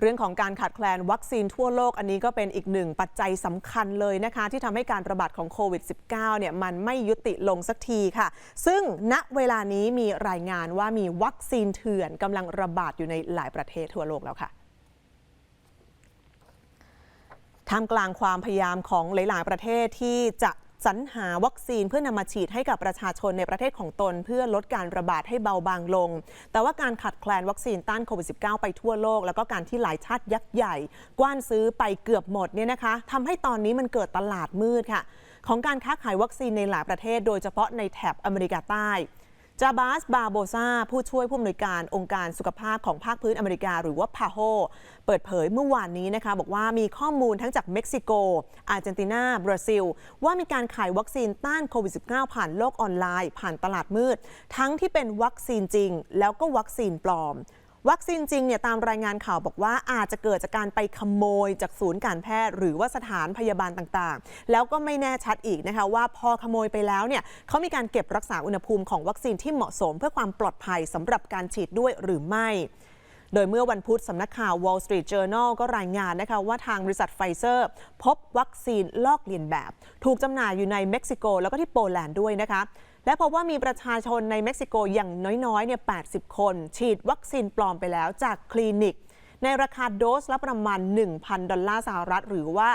เรื่องของการขาดแคลนวัคซีนทั่วโลกอันนี้ก็เป็นอีกหนึ่งปัจจัยสำคัญเลยนะคะ ที่ทำให้การระบาดของโควิด -19 เนี่ยมันไม่ยุติลงสักทีค่ะ ซึ่งณเวลานี้มีรายงานว่ามีวัคซีนเถื่อนกำลังระบาดอยู่ในหลายประเทศทั่วโลกแล้วค่ะท่ามกลางความพยายามของหลาย ๆ ประเทศที่จะ สรรหาวัคซีนเพื่อนำมาฉีดให้กับประชาชนในประเทศของตน เพื่อลดการระบาดให้เบาบางลง แต่ว่าการขาดแคลนวัคซีนต้านโควิด -19 ไปทั่วโลก แล้วก็การที่หลายชาติยักษ์ใหญ่ กว้านซื้อไปเกือบหมดเนี่ยนะคะทำให้ตอนนี้มันเกิดตลาดมืดค่ะ ของการค้าขายวัคซีนในหลายประเทศ โดยเฉพาะในแถบอเมริกาใต้ จาบาส บาโบซาผู้ช่วยผู้อำนวยการองค์การสุขภาพของภาคพื้นอเมริกา หรือว่าพาโฮเปิดเผยเมื่อวานนี้นะคะ บอกว่ามีข้อมูลทั้งจากเม็กซิโก อาร์เจนตินา บราซิล ว่ามีการขายวัคซีนต้านโควิด -19 ผ่านโลกออนไลน์ ผ่านตลาดมืด ทั้งที่เป็นวัคซีนจริง แล้วก็วัคซีนปลอม วัคซีนจริงเนี่ยตามรายงานข่าวบอกว่าอาจจะเกิดจากการไปขโมยจากศูนย์การแพทย์ หรือว่าสถานพยาบาลต่างๆ แล้วก็ไม่แน่ชัดอีกนะคะว่าพอขโมยไปแล้วเนี่ยเขามีการเก็บรักษาอุณหภูมิของวัคซีนที่เหมาะสม เพื่อความปลอดภัยสำหรับการฉีดด้วยหรือไม่โดยเมื่อวันพุธสำนักข่าว Wall Street Journal ก็รายงานนะคะว่าทางบริษัทไฟเซอร์ พบวัคซีนลอกเลียนแบบ ถูกจำหน่ายอยู่ในเม็กซิโกแล้วก็ที่โปแลนด์ด้วยนะคะ และพบว่ามีประชาชนในเม็กซิโกอย่างน้อยๆเนี่ย80 คน ฉีดวัคซีนปลอมไปแล้วจากคลินิก ในราคาโดสละประมาณ 1,000 ดอลลาร์สหรัฐ หรือว่า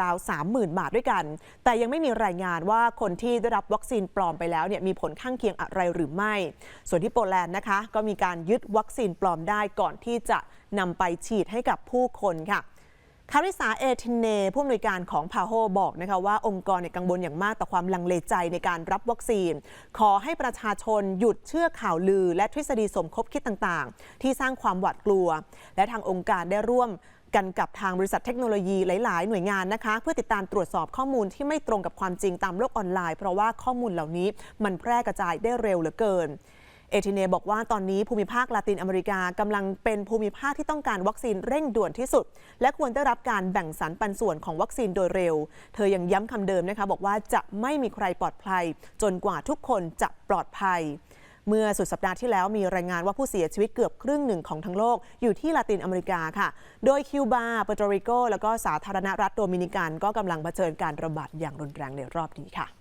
ราวๆ 30,000 บาทด้วยกัน แต่ยังไม่มีรายงานว่าคนที่ได้รับวัคซีนปลอมไปแล้วเนี่ยมีผลข้างเคียงอะไรหรือไม่ ส่วนที่โปแลนด์นะคะ ก็มีการยึดวัคซีนปลอมได้ก่อนที่จะนำไปฉีดให้กับผู้คนค่ะ คาริสาเอทินเนผู้อำนวยการของพาโฮบอกนะคะว่าองค์กรในกังวลอย่างมากต่อความลังเลใจในการรับวัคซีน ขอให้ประชาชนหยุดเชื่อข่าวลือ และทฤษฎีสมคบคิดต่างๆ ที่สร้างความหวาดกลัว และทางองค์การได้ร่วมกันกับทางบริษัทเทคโนโลยีหลาย ๆ หน่วยงานนะคะ เพื่อติดตามตรวจสอบข้อมูลที่ไม่ตรงกับความจริงตามโลกออนไลน์ เพราะว่าข้อมูลเหล่านี้มันแพร่กระจายได้เร็วเหลือเกิน เอทิเนบอกว่าตอนนี้ภูมิภาคลาตินอเมริกากำลังเป็นภูมิภาคที่ต้องการวัคซีนเร่งด่วนที่สุด และควรได้รับการแบ่งสรรปันส่วนของวัคซีนโดยเร็ว เธอยังย้ำคำเดิมนะคะ บอกว่าจะไม่มีใครปลอดภัย จนกว่าทุกคนจะปลอดภัยเมื่อสุดสัปดาห์ที่แล้วมีรายงานว่าผู้เสียชีวิตเกือบครึ่งหนึ่งของทั้งโลก อยู่ที่ลาตินอเมริกาค่ะ โดยคิวบาเปโตรริโก แล้วก็สาธารณรัฐโดมินิกันก็กำลังเผชิญการระบาดอย่างรุนแรงในรอบนี้ค่ะ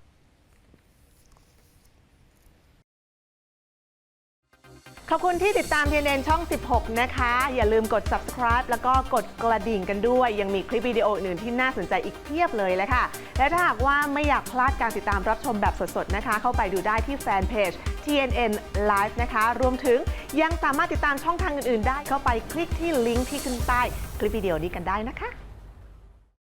ขอบคุณที่ติดตาม TNN ช่อง 16 นะคะ อย่าลืมกด subscribe แล้วก็กดกระดิ่งกันด้วย ยังมีคลิปวิดีโออื่นที่น่าสนใจอีกเพียบเลยเลยค่ะ และถ้าหากว่าไม่อยากพลาดการติดตามรับชมแบบสดๆ นะคะ เข้าไปดูได้ที่แฟนเพจ TNN Live นะคะ รวมถึงยังสามารถติดตามช่องทางอื่นๆ ได้เข้าไปคลิกที่ลิงก์ที่ขึ้นใต้คลิปวิดีโอนี้กันได้นะคะ